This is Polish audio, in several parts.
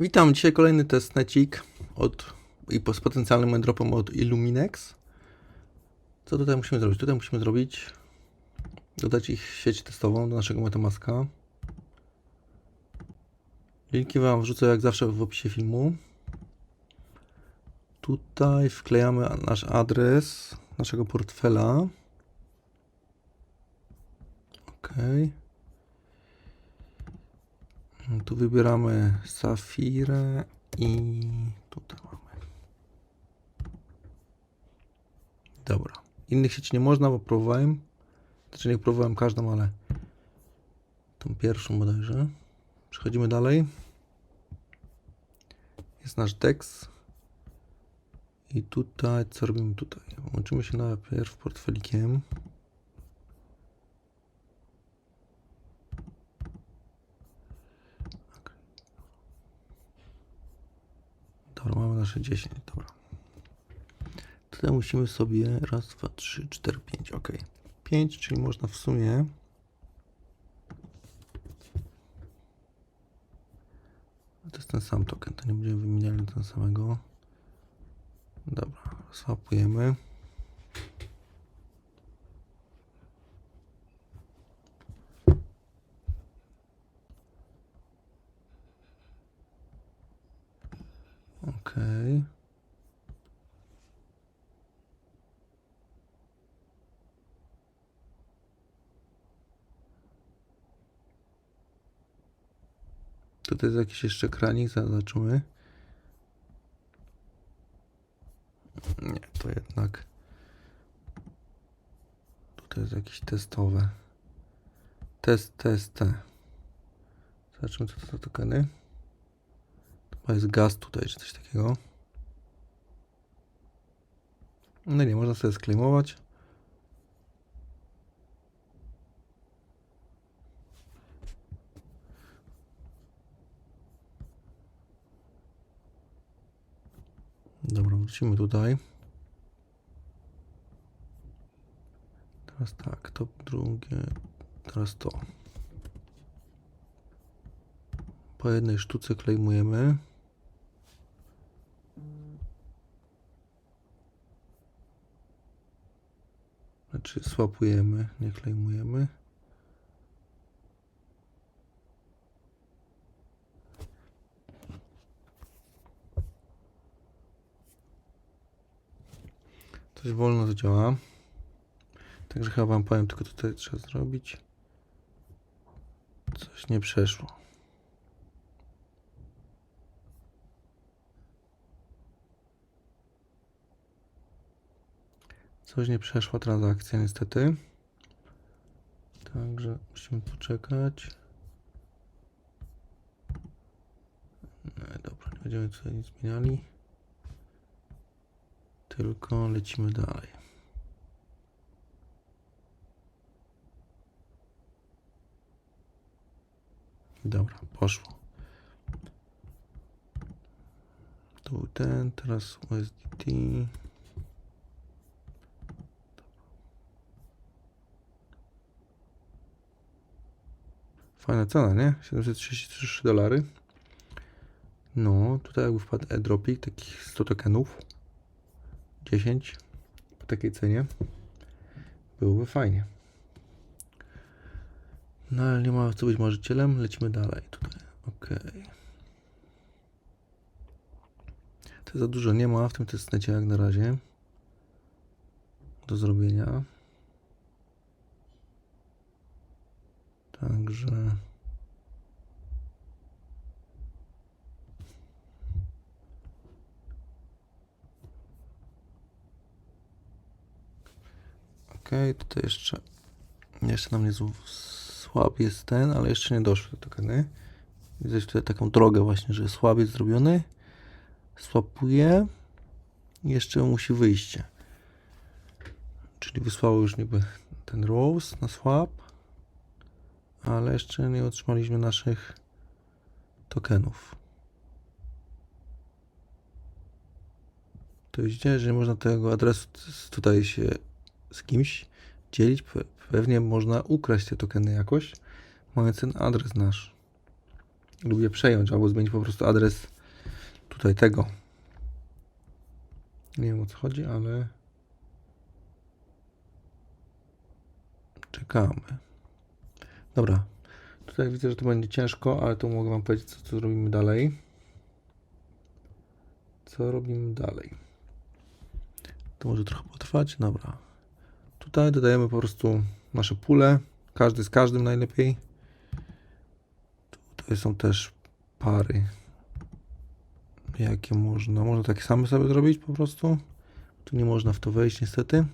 Witam, dzisiaj kolejny testnecik od, i z potencjalnym airdropem od Illuminex. Co tutaj musimy zrobić? Tutaj musimy zrobić, dodać ich sieć testową do naszego Metamaska. Linki Wam wrzucę jak zawsze w opisie filmu. Tutaj wklejamy nasz adres naszego portfela. OK. Tu wybieramy Safirę i tutaj mamy. Dobra. Innych sieci nie można, bo próbowałem. Znaczy nie próbowałem każdą, ale tą pierwszą bodajże. Przechodzimy dalej. Jest nasz DEX. I tutaj, co robimy tutaj? Łączymy się najpierw portfelikiem. Dobra, mamy nasze 10, dobra. Tutaj musimy sobie raz, dwa, trzy, cztery, pięć, ok. 5, czyli można w sumie to jest ten sam token, to nie będziemy wymieniali ten samego. Dobra, swapujemy. Okej. Tutaj jest jakiś jeszcze kranik, zaraz zobaczymy. Nie, to jednak. Tutaj jest jakieś testowe. Test, test, te. Zobaczymy co to za tokeny. Chyba jest gaz tutaj, czy coś takiego. No nie, można sobie sklejmować. Dobra, wrócimy tutaj. Teraz tak, to drugie, teraz to. Po jednej sztuce klejmujemy. Znaczy swapujemy, nie klejmujemy. Coś wolno to działa. Także chyba wam powiem, tylko tutaj trzeba zrobić. Coś nie przeszło. Coś nie przeszła transakcja niestety. Także musimy poczekać. No dobra, nie będziemy tutaj nic zmieniali. Tylko lecimy dalej. Dobra, poszło. Tu ten, teraz USDT. Fajna cena, nie? 733 dolary. No, tutaj jakby wpadł airdropik, takich 100 tokenów. 10 po takiej cenie. Byłoby fajnie. No ale nie ma co być marzycielem. Lecimy dalej tutaj. Ok. To za dużo nie ma w tym testnecie jak na razie. Do zrobienia. Także. Ok, tutaj jeszcze. Jeszcze nam nie zł- słab jest ten, ale jeszcze nie doszły te tokeny. Widzę tutaj taką drogę właśnie, że słab jest zrobiony. Swapuje. Jeszcze musi wyjście. Czyli wysłało już niby ten Rose na swap. Ale jeszcze nie otrzymaliśmy naszych tokenów. To widzicie, że można tego adresu tutaj się z kimś dzielić. Pe- Pewnie można ukraść te tokeny jakoś, mając ten adres nasz. lubię przejąć albo zmienić po prostu adres tutaj tego. Nie wiem o co chodzi, ale czekamy. Dobra. Tutaj widzę, że to będzie ciężko, ale to mogę Wam powiedzieć, co, co robimy dalej. Co robimy dalej? To może trochę potrwać. Dobra. Tutaj dodajemy po prostu nasze pule. Każdy z każdym najlepiej. Tutaj są też pary. Jakie można? Można takie same sobie zrobić po prostu. Tu nie można w to wejść niestety.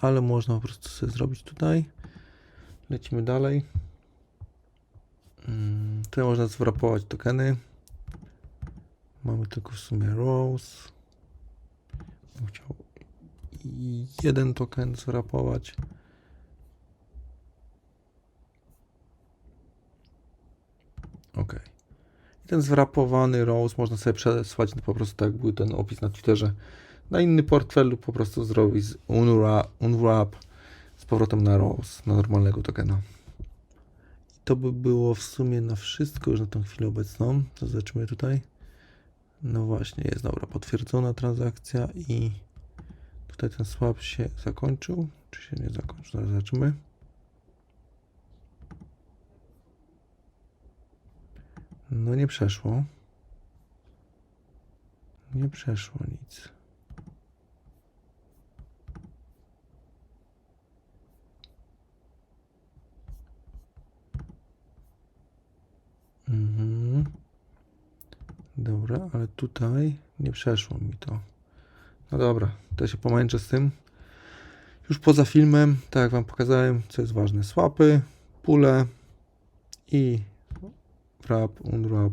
Ale można po prostu sobie zrobić tutaj. Lecimy dalej. Mm, Tutaj można zwrapować tokeny. Mamy tylko w sumie rows. Bym chciał jeden token zwrapować. Ok. I ten zwrapowany rows można sobie przesłać po prostu tak jak był ten opis na Twitterze na inny portfel lub po prostu zrobić z unwrap, unwrap z powrotem na na normalnego tokena. I to by było w sumie na wszystko już na tą chwilę obecną. To zobaczymy tutaj. No właśnie, jest dobra, potwierdzona transakcja i tutaj ten swap się zakończył, czy się nie zakończył, zaraz zobaczymy. No nie przeszło. Nie przeszło nic. Dobra, ale tutaj nie przeszło mi to. No dobra, to się pomęczę z tym. Już poza filmem, tak jak Wam pokazałem, co jest ważne. Swapy, pule i wrap, unwrap.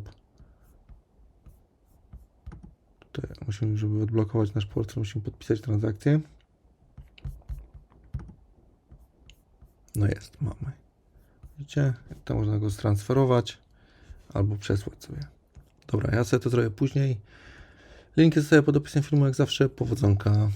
Tutaj musimy, żeby odblokować nasz portfel, musimy podpisać transakcję. No jest, mamy. Widzicie? To można go transferować albo przesłać sobie. Dobra, ja sobie to zrobię później. Link jest pod opisem filmu, jak zawsze. Powodzonka.